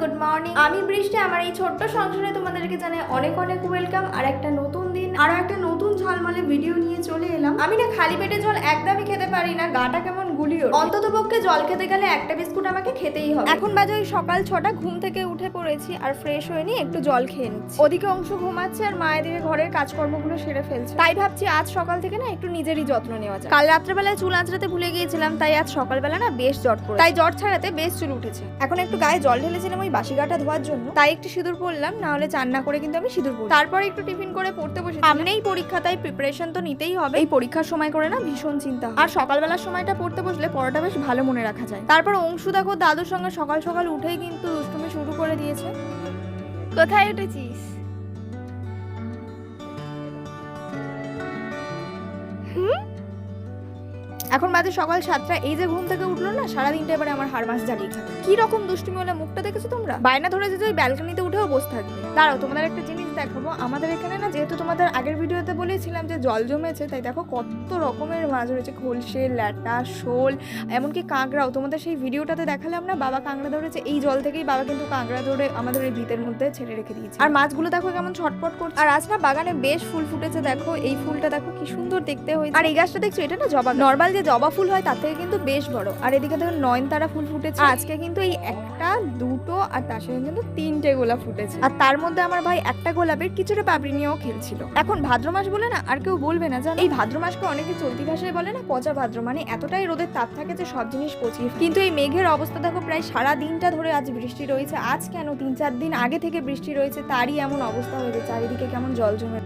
Good morning আমি বৃষ্টি, আমার এই ছোট্ট সংসারে তোমাদেরকে জানাই অনেক অনেক ওয়েলকাম আর একটা নতুন দিন, আর একটা নতুন ঝলমলে ভিডিও নিয়ে চলে এলাম। আমি না খালি পেটে জল একদমই খেতে পারি না, গাটা কেমন গুলিও অন্তত পক্ষে জল খেতে গেলে একটা বিস্কুট আমাকে খেতেই হবে। এখন বাজে ওই সকাল ছটা ঘুম থেকে উঠে পড়েছি আর ফ্রেশ হয়ে নিয়ে একটু জল খেয়ে নিচ্ছি। ওদিকে অংশ ঘুমাচ্ছে আর মায়ের দিকে ঘরের কাজকর্মগুলো সেরে ফেলছে। তাই ভাবছি আজ সকাল থেকে না একটু নিজেরই যত্ন নেওয়া যায় কাল রাত্রেবেলায় চুল আঁচড়াতে ভুলে গিয়েছিলাম তাই আজ সকালবেলা না বেশ জট পড়ে তাই জট ছাড়াতে বেশ চুল উঠেছে। এখন একটু গায়ে জল ঢেলেছিলাম ওই বাসি গাটা ধোয়ার জন্য। তাই একটু সিঁদুর পরলাম না হলে চান না করে কিন্তু আমি সিঁদুর পরি। তারপরে একটু টিফিন করে পড়তে বসে সামনেই পরীক্ষা তাই প্রিপারেশন তো নিতেই হবে। এই পরীক্ষার সময় করে না ভীষণ চিন্তা আর সকালবেলার সময়টা পড়তে বসলে পড়াটা বেশ ভালো মনে রাখা যায়। তারপর অংশু দেখো দাদুর সঙ্গে সকাল সকাল উঠেই কিন্তু দুষ্টুমি শুরু করে দিয়েছে। কোথায় উঠেছিস? এখন বাজে সকাল সাতটা, এই যে ঘুম থেকে উঠল না, সারাদিনটা এবারে আমার হাড় মাস জ্বালিয়ে থাকে কি রকম দুষ্টুমি হলে, মুখটা দেখেছ তোমরা? বায়না ধরে যে ওই ব্যালকনিতে উঠেও বসে থাকবে। দাঁড়াও, তোমাদের একটা জিনিস দেখাবো। আমাদের এখানে না, যেহেতু তোমাদের আগের ভিডিওতে বলেছিলাম যে জল জমেছে, তাই দেখো কত রকমের মাছ রয়েছে খোলসে, ল্যাটা, শোল, এমনকি কাঁকড়াও। তোমাদের সেই ভিডিওটাতে দেখালাম না বাবা কাঁকড়া ধরেছে, এই জল থেকেই বাবা কিন্তু কাঁকড়া ধরে আমাদের এই ভিতের মধ্যে ছেড়ে রেখে দিয়েছে। আর মাছগুলো দেখো কেমন ছটপট করছে। আর আজ না বাগানে বেশ ফুল ফুটেছে, দেখো, এই ফুলটা দেখো কি সুন্দর দেখতে হয়েছে। আর এই গাছটা দেখছ, এটা না জবা নর্মাল যে জবা ফুল হয় তার থেকে কিন্তু বেশ বড়। আর এদিকে দেখো নয়নতারা ফুল ফুটেছে। আজকে কিন্তু এই একটা দুটো আর তার সঙ্গে কিন্তু তিনটে গোলাপ ফুটেছে। আর তার মধ্যে আমার ভাই একটা গোলাপের কিছুটা পাপড়ি নিয়েও খেলছিল। এখন ভাদ্র মাস বলে না আর কেউ বলবে না জানো? এই ভাদ্র মাসকে অনেকে চলতি ভাষায় বলে না পচা ভাদ্র। মানে এতটাই রোদের তাপ থাকে যে সব জিনিস পচিয়ে কিন্তু এই মেঘের অবস্থা দেখো প্রায় সারা দিনটা ধরে আজ বৃষ্টি রয়েছে। আজ কেন তিন চার দিন আগে থেকে বৃষ্টি রয়েছে তারই এমন অবস্থা হয়েছে চারিদিকে কেমন জল জমে